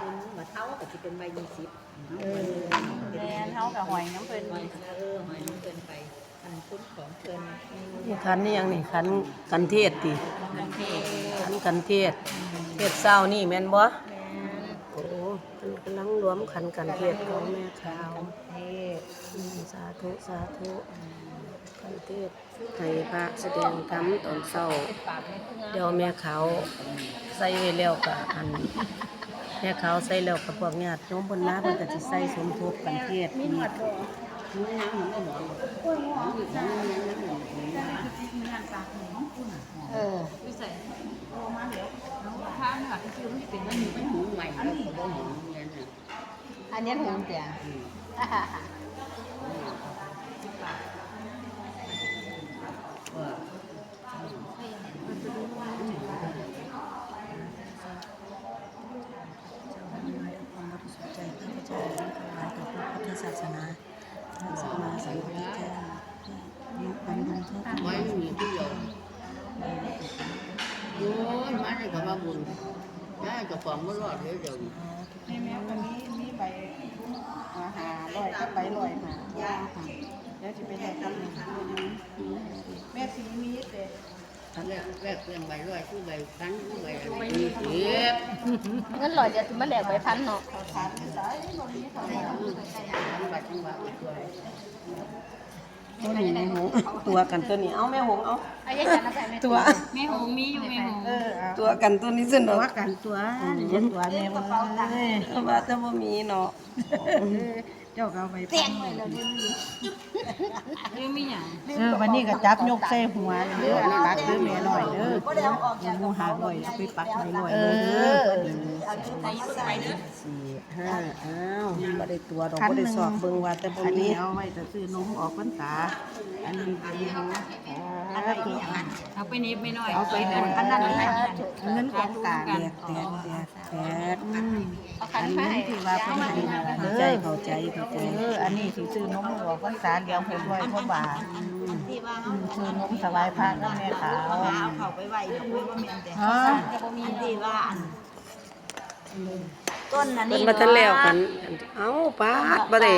คุณมาเท่าก็สิเป็นใบยี่สิบเออแม่นเฮากับหอยน้ำเพิ่นหอยเออหอยน้ำเกินไปอันคุณของเกินนี่คันนี่ยังนี่คันกันเทศติมันเทคันกันเทศเทศเศร้านี่แม่นบ่โอ้มันกำลังรวมขันกันเทศของแม่ขาวเทศอืมสาธุสาธุกันเทศให้พระแสดงธรรมตอนเศร้าเดี๋ยวแม่ขาวใส่ไว้แล้วก็อัน แม่ขาวใส่แล้วกับพวกญาติโยมบนน้าเพิ่นก็สิใส่สมทบกันเทศนี่เออหูใหม่แล้วก็บ่หูเงี้ยอันนี้ถึงเตีย ว่า ความบริสุทธิ์ใจข้าพเจ้าทั้งหลายต่อพระพุทธศาสนาพ ระสัมมาสัมพุทธเจ้ายุคปันบุญทุกไม่มีที่เดียวโอ้ยมาได้ก็มาบุญได้ก็ฟองไม่รอดเลยเดี๋ยวนี้นี่แม่วันนี้มีใบอาหารลอยก็ใบลอยมายาค่ะแล้วจะไปไหนกันแม่สีมีเด็ด แรกแรกเปลี่ยนใบร้อยคือใบพันคือใบอะไรยี่สิบเงินลอยจะมาแหลกใบพันเนาะตัวนี้แม่หงตัวกันตัวนี้เอาแม่หงเอาตัวแม่หงมีอยู่แม่หงตัวกันตัวนี้สินุตัวกันตัวตัวแม่บ่เอ้ยว่าแต่บ่มีเนาะเจ้าก็เอาไปเตียงเลย ราดูดูมีอย่างเออวันนี้ก็จับยกใส่หัวเด้อปักเด้อแม่น้อยเด้อหมูหาลอยเอาไปปักไว้ลอยเด้อสี่ห้าอ้าวบ่ได้ตัวดอกบ่ได้สอบเบิ่งว่าแต่บ่อันมีนี้เอาไว้จะซื้อนมออกพรรษาอันนี้เป็นของอะไรอีกอันเอาไปนิบไม่น้อยเอาไปอันอันนั้นให้เงินของกลางแตเนี่ยกแตกแตกแตกอืมเอาคัอันนไปนี้ที่ว่าเพิ่นให้นั่นล่ะเข้าเด้ใจอเข้าใจเข้าใจ เอออันนี้สิซื้อนมออกพรรษาเดียวหกร้อยกว่าบาทอืมซื้อนมถวายพระกับแม่ขาวเอาเขาไปไว้ตรงนี้ว่ามีอันแต่ฮะอันที่ว่าอันต้นอันเพิ่นี้นบ่ทันแล้วกัน เอ้าปาดบ่ได้